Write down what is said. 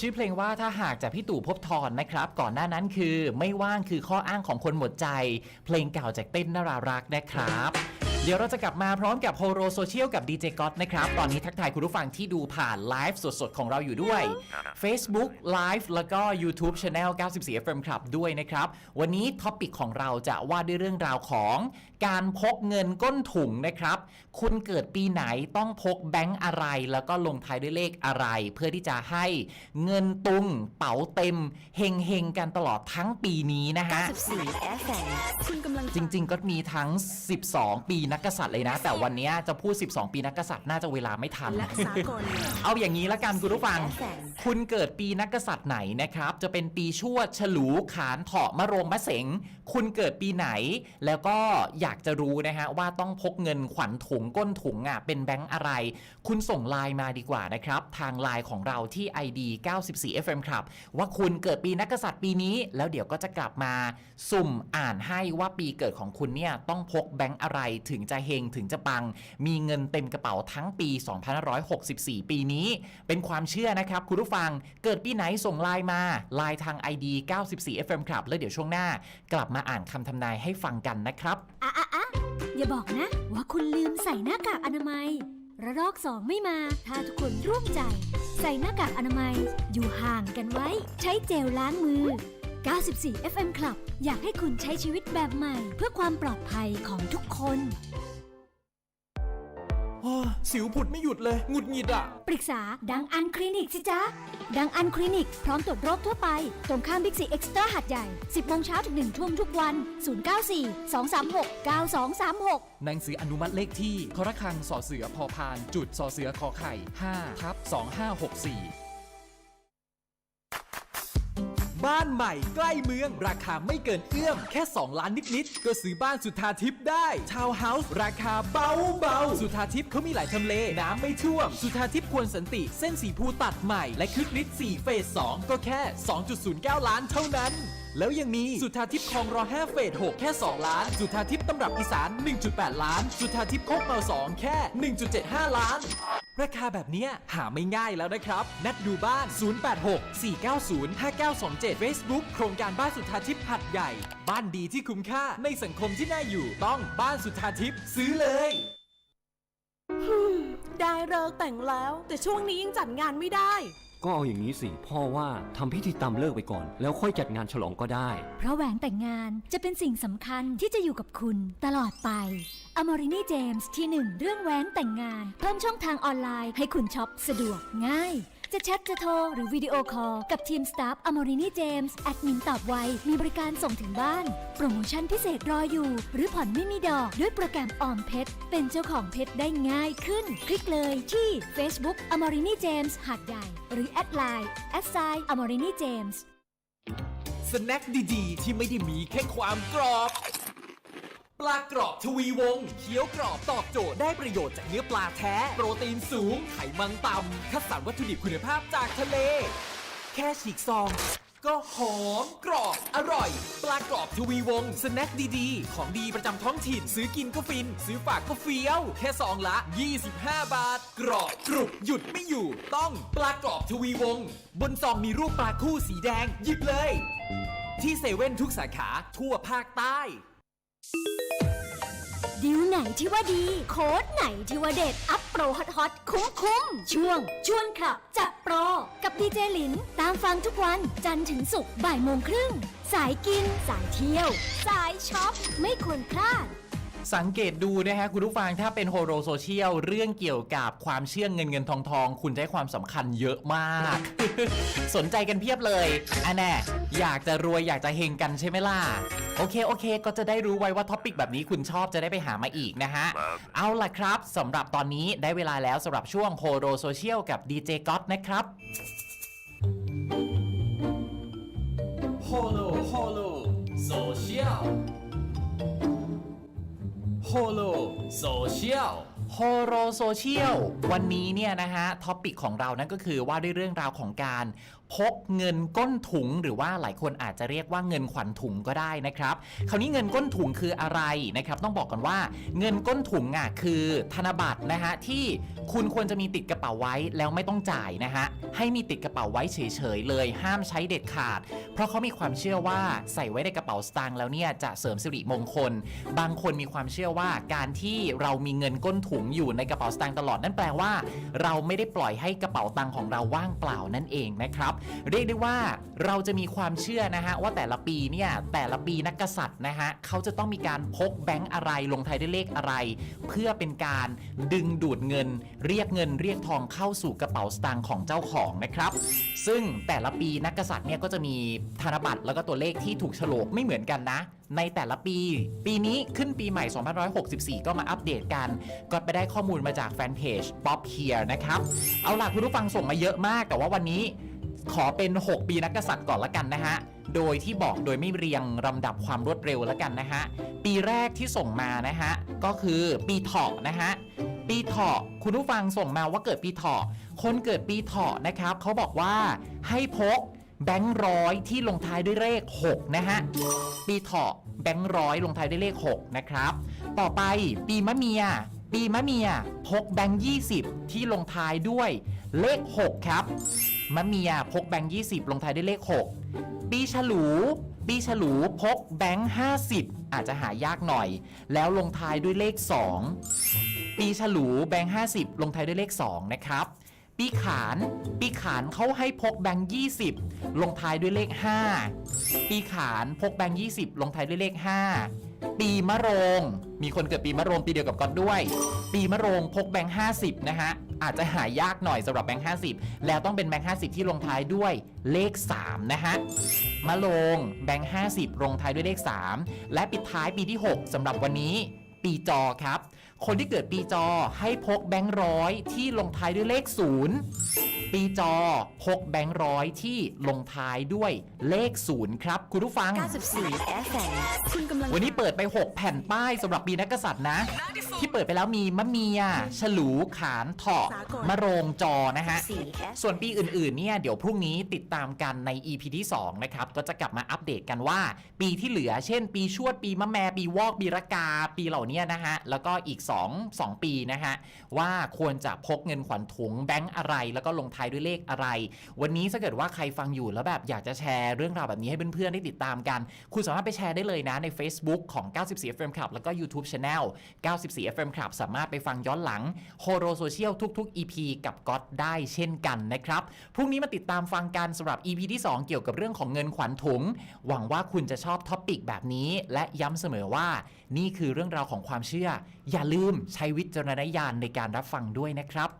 ชื่อเพลงว่าถ้าหากจากพี่ตู่ภพบทรนะครับ ก่อนหน้านั้นคือไม่ว่างคือข้ออ้างของคนหมดใจ เพลงเก่าจากเต้นนารารักนะครับ เดี๋ยวเราจะกลับมาพร้อมกับโฮโรโซเชียลกับดีเจก๊อตนะครับ ตอนนี้ทักทายคุณผู้ฟังที่ดูผ่านไลฟ์สดๆ ของเราอยู่ด้วย Facebook Live แล้วก็ YouTube Channel 94 FM Club ด้วยนะครับ วันนี้ท็อปิกของเราจะว่าด้วยเรื่องราวของ การพกเงินก้นถุงนะครับ คุณเกิดปีไหนต้องพกแบงค์อะไร แล้วก็ลงท้ายด้วยเลขอะไร เพื่อที่จะให้เงินตุงเป๋าเต็มเฮงเฮงๆกันตลอดทั้งปีนี้นะฮะ14 FM คุณกำลังจริง ๆ ก็มีทั้ง 12 ปีนักกษัตริย์เลยนะ แต่วันนี้จะพูด 12 ปีนักกษัตริย์น่าจะเวลาไม่ทันและสากลเอาอย่างนี้ละกันคุณผู้ฟังแสนคุณเกิดปีนักกษัตริย์ไหนนะครับ จะเป็นปีชวดฉลูขานเถาะมะโรงมะเสงคุณเกิดปีไหน แล้วก็อยากจะรู้นะฮะว่าต้องพกเงินขวัญถุงก้นถุงอะเป็นแบงค์อะไร คุณส่งไลน์มาดีกว่านะครับ ทางไลน์ของเราที่ ID 94 FM ครับ ว่าคุณเกิดปีนักกษัตริย์ปีนี้ แล้วเดี๋ยวก็จะกลับมา สุ่มอ่านให้ว่าปีเกิดของคุณเนี่ยต้องพกแบงค์อะไรถึงจะเฮงถึงจะปัง มีเงินเต็มกระเป๋าทั้งปี 2564 ปีนี้ เป็นความเชื่อนะครับ คุณผู้ฟังเกิดปีไหนส่งไลน์มาไลน์ทาง ID 94 FM ครับแล้วเดี๋ยวช่วงหน้ากลับมาอ่านคำทำนายให้ฟังกันนะครับ อย่าบอกนะ ว่าคุณลืมใส่หน้ากากอนามัย ระลอกสองไม่มา ถ้าทุกคนร่วมใจ ใส่หน้ากากอนามัย อยู่ห่างกันไว้ ใช้เจลล้างมือ 94 FM Club อยากให้คุณใช้ชีวิตแบบใหม่ เพื่อความปลอดภัยของทุกคน สิวผุดไม่หยุดเลยหงุดหงิดอะ ปรึกษาดังอันคลินิกสิจ๊ะ ดังอันคลินิก พร้อมตรวจโรคทั่วไป ตรงข้ามบิ๊กซีเอ็กซ์ตร้าหัดใหญ่ 10โมงเช้าถึง1ทุ่มทุกวัน 094 236 9236 หนังสืออนุมัติเลขที่ครคังสอเสือพอพาน จุดสอเสือขอไข่5ทับ2564 บ้านใหม่ใกล้เมือง ราคาไม่เกินเอื้อม แค่ 2 ล้านนิดๆก็ซื้อบ้านสุทธาทิพย์ได้ ทาวน์เฮาส์ราคาเบาเบาๆสุทธาทิพย์เขามีหลายทำเล น้ำไม่ท่วม สุทธาทิพย์ควรสันติ เส้นสีภูตัดใหม่ และคลิกฤทธิ์4เฟส2ก็แค่ 2.09 ล้านเท่านั้น แล้วยังมีสุทธาทิพย์คลองรอ5เฟส6แค่ 2 ล้าน สุทธาทิพย์ตำรับอีสาน 1.8 ล้าน สุทธาทิพย์โคกเมา2 แค่ 1.75 ล้าน ราคาแบบเนี้ยหาไม่ง่ายแล้วนะครับ นัดดูบ้าน 086 490 5927 Facebook โครงการบ้านสุทธาทิพย์หัดใหญ่ บ้านดีที่คุ้มค่าในสังคมที่น่าอยู่ต้องบ้านสุทธาทิพย์ซื้อเลยได้เลิกแต่งแล้ว แต่ช่วงนี้ยังจัดงานไม่ได้ ก็เอาอย่างนี้สิ พ่อว่าทำพิธีตามเลิกไปก่อน แล้วค่อยจัดงานฉลองก็ได้ เพราะแหวนแต่งงานจะเป็นสิ่งสำคัญที่จะอยู่กับคุณตลอดไปอมรินีเจมส์ที่หนึ่งเรื่องแหวนแต่งงาน เพิ่มช่องทางออนไลน์ให้คุณช็อปสะดวกง่าย จะแชทจะโทร หรือวิดีโอคอลกับทีมสตาฟอมรินีเจมส์แอดมินตอบไว มีบริการส่งถึงบ้าน โปรโมชั่นพิเศษรออยู่ หรือผ่อนไม่มีดอกด้วยโปรแกรมออมเพชรเป็นเจ้าของเพชรได้ง่ายขึ้น คลิกเลยที่ Facebook อมรินีเจมส์หาดใหญ่ หรือแอดไลน์แอดไซน์อมรินีเจมส์สแน็คดีๆ ที่ไม่ได้มีแค่ความกรอบ ลากรอบทวีวงศ์เคี้ยวกรอบตอบโจทย์ได้ประโยชน์จากเนื้อปลาแท้ โปรตีนสูง ไขมันต่ำคัดสรรวัตถุดิบคุณภาพจากทะเล แค่ฉีกซอง ก็หอมกรอบ อร่อย ปลากรอบทวีวงศ์สแน็คดีๆ ของดีประจำท้องถิ่น ซื้อกินก็ฟิน ซื้อฝากก็เฟี้ยว แค่ซองละ 25 บาท กรอบกรุบหยุดไม่อยู่ ต้องปลากรอบทวีวงศ์บนซองมีรูปปลาคู่สีแดงหยิบเลย ที่เซเว่นทุกสาขาทั่วภาคใต้ ดิวไหนที่ว่าดี โค้ดไหนที่ว่าเด็ด อัพโปรฮอตฮอตคุ้มคุ้มช่วง ชวนขับ จัดโปร กับดีเจหลิน ตามฟังทุกวัน จันทร์ถึงศุกร์บ่ายโมงครึ่ง สายกิน สายเที่ยว สายช็อป ไม่ควรพลาด สังเกตดูนะฮะคุณผู้ฟังถ้าเป็นโฮโรโซเชียลเรื่องเกี่ยวกับความเชื่องเงินเงินทองทองคุณจะให้ความสำคัญเยอะมาก สนใจกันเพียบเลยอันแน่อยากจะรวยอยากจะเฮงกันใช่ไหมล่ะ โอเคโอเค ก็จะได้รู้ไว้ว่าท็อปิกแบบนี้คุณชอบจะได้ไปหามาอีกนะฮะ เอาล่ะครับสำหรับตอนนี้ได้เวลาแล้วสำหรับช่วงโฮโรโซเชียลกับดีเจก๊อตนะครับโฮโลโฮโลโซเชียลโฮโลโซเชียลโฮโรโซเชียลวันนี้เนี่ยนะฮะท็อปิกของเรานั่นก็คือว่าด้วยเรื่องราวของการพกเงินก้นถุง หรือว่าหลายคนอาจจะเรียกว่าเงินขวัญถุงก็ได้นะครับ คราวนี้เงินก้นถุงคืออะไรนะครับ ต้องบอกกันว่าเงินก้นถุงอะคือธนบัตรนะฮะที่คุณควรจะมีติดกระเป๋าไว้แล้วไม่ต้องจ่ายนะฮะให้มีติดกระเป๋าไว้เฉยๆเลย ห้ามใช้เด็ดขาด เพราะเขามีความเชื่อว่าใส่ไว้ในกระเป๋าสตางค์แล้วเนี่ยจะเสริมสิริมงคล บางคนมีความเชื่อว่าการที่เรามีเงินก้นถุงอยู่ในกระเป๋าสตางค์ตลอดนั่นแปลว่า เราไม่ได้ปล่อยให้กระเป๋าตังค์ของเราว่างเปล่านั่นเองนะครับเรียกได้ว่าเราจะมีความเชื่อนะฮะว่าแต่ละปีเนี่ยแต่ละปีนักกษัตริย์นะฮะเขาจะต้องมีการพกแบงค์อะไรลงท้ายด้วยเลขอะไร เพื่อเป็นการดึงดูดเงิน เรียกเงินเรียกทองเข้าสู่กระเป๋าสตางค์ของเจ้าของนะครับ ซึ่งแต่ละปีนักกษัตริย์เนี่ยก็จะมีธนบัตรแล้วก็ตัวเลขที่ถูกโฉลกไม่เหมือนกันนะในแต่ละปี ปีนี้ขึ้นปีใหม่ 2564 ก็มาอัปเดตกัน ก็ไปได้ข้อมูลมาจากแฟนเพจ Pop Here นะครับ เอาล่ะคุณผู้ฟังส่งมาเยอะมาก แต่ว่าวันนี้ ขอเป็น 6 ปีนักกษัตริย์ก่อนละกันนะฮะ โดยที่บอกโดยไม่เรียงลำดับความรวดเร็วละกันนะฮะ ปีแรกที่ส่งมานะฮะ ก็คือปีเถาะนะฮะ ปีเถาะคุณผู้ฟังส่งมาว่าเกิดปีเถาะ คนเกิดปีเถาะนะครับเขาบอกว่าให้พกแบงค์ร้อยที่ลงท้ายด้วยเลข 6 นะฮะ ปีเถาะแบงค์ร้อยลงท้ายด้วยเลข 6 นะครับ ต่อไปปีมะเมีย ปีมะเมียพกแบงค์20 ที่ลงท้ายด้วยเลข 6 ครับ มะเมียพกแบงค์20ลงท้ายด้วยเลข 6 ปีฉลูปีฉลูพกแบงค์50อาจจะหายากหน่อย แล้วลงท้ายด้วยเลข 2 ปีฉลูแบงค์50ลงท้ายด้วยเลข 2 นะครับ ปีขานปีขานเขาให้พกแบงค์20ลงท้ายด้วยเลข 5 ปีขานพกแบงค์20ลงท้ายด้วยเลข 5 ปีมะโรง มีคนเกิดปีมะโรงปีเดียวกับก๊อตด้วย ปีมะโรงพกแบงค์50นะฮะ อาจจะหายากหน่อยสำหรับแบงค์50แล้วต้องเป็นแบงค์50ที่ลงท้ายด้วยเลข 3 นะฮะมะโรงแบงค์50ลงท้ายด้วยเลข 3 และปิดท้ายปีที่ 6สำหรับวันนี้ ปีจอครับ คนที่เกิดปีจอให้พกแบงค์ร้อยที่ลงท้ายด้วยเลข0 ปีจอพกแบงค์ร้อยที่ลงท้ายด้วยเลข0ครับ คุณผู้ฟัง 94 FM คุณกำลังวันนี้เปิดไป 6 แผ่นป้ายสำหรับปีนักกษัตริย์นะ ที่เปิดไปแล้วมีมะเมีย ฉลูขานเถาะมะโรงจอนะฮะ4 F ส่วนปีอื่นๆเนี่ยเดี๋ยวพรุ่งนี้ติดตามกันใน EP ที่2นะครับก็จะกลับมาอัปเดตกันว่า ปีที่เหลือเช่น ปีชวดปีมะแมปีวอกปีรากา ปีเหล่านี้นะฮะแล้วก็อีก 2 2 ปีนะฮะว่าควรจะพกเงินขวัญถุงแบงก์อะไรแล้วก็ลงท้ายด้วยเลขอะไร วันนี้ถ้าเกิดว่าใครฟังอยู่แล้วแบบอยากจะแชร์เรื่องราวแบบนี้ให้เพื่อนๆได้ติดตามกัน คุณสามารถไปแชร์ได้เลยนะใน Facebook ของ 94 FM Club แล้วก็ YouTube Channel 94 FM Club สามารถไปฟังย้อนหลังโฮโรโซเชียลทุก ๆ EP กับก๊อตได้เช่นกันนะครับ พรุ่งนี้มาติดตามฟังกันสำหรับ EP ที่ 2 เกี่ยวกับเรื่องของเงินขวัญถุง หวังว่าคุณจะชอบท็อปิกแบบนี้ และย้ำเสมอว่า นี่คือเรื่องราวของความเชื่อ อย่าลืมใช้วิจารณญาณในการรับฟังด้วยนะครับ